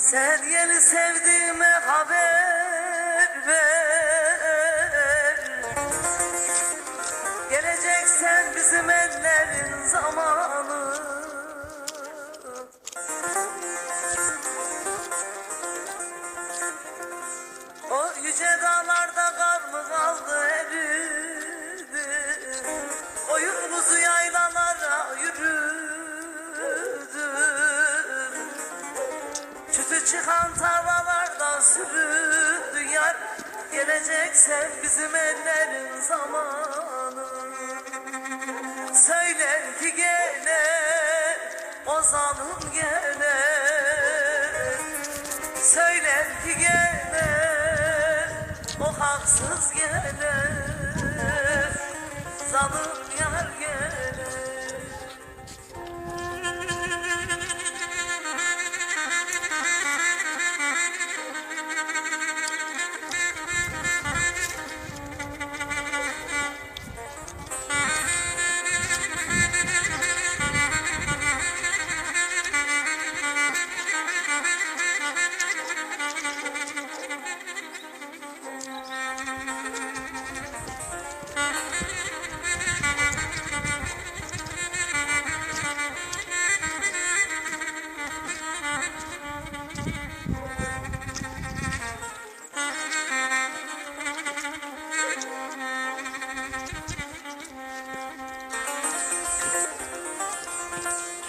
Sen yeni sevdiğime haber ver Geleceksen bizim ellerin zamanı. Söyler ki gene o zalim gene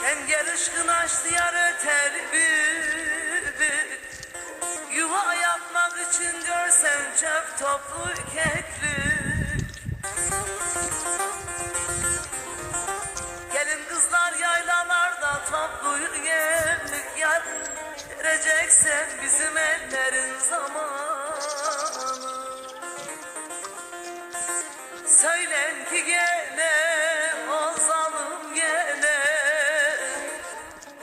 Engel ışkın açtı yar öter Yuva yapmak için görsem çöp toplu keklük Vereceksen bizim ellerin zamanı. Söylen ki gene o zalim gene.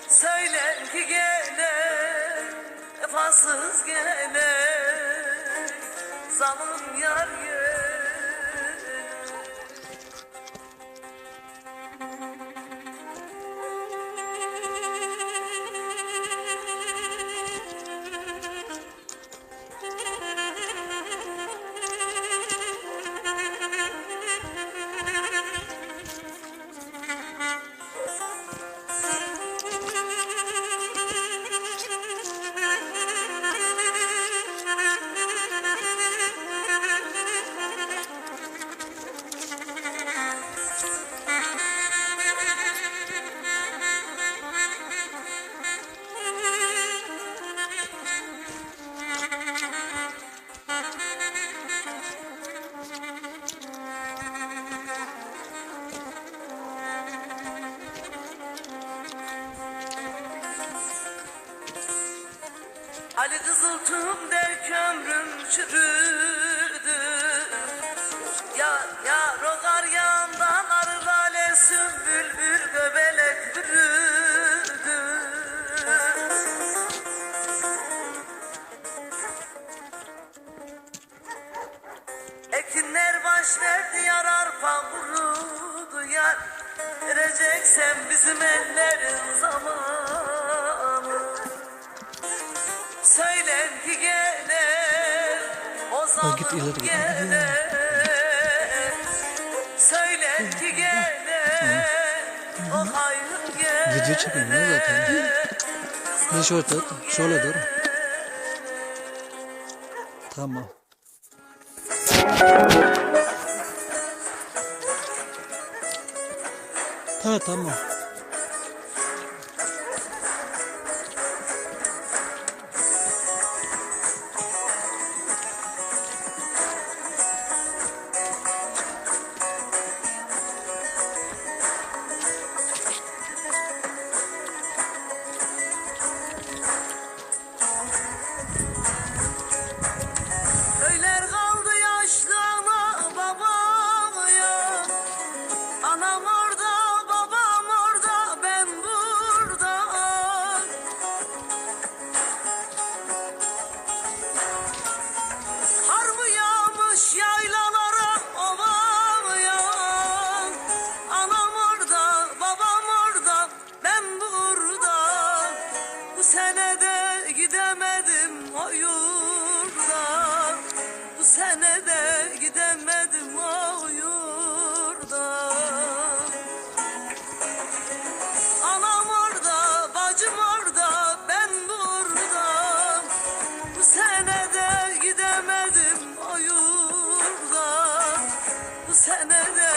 Söylen ki gene vefasız gene. Zalim yar gene Ali kızıltım der kömrüm çürüdü Ya zaman git ileri git. gene Söylen ki gene o hayrım gene Video çekiyorum ya zaten. Ne şöyle tut. Şöyle dur. Tamam. Ha tamam. 괜찮아요.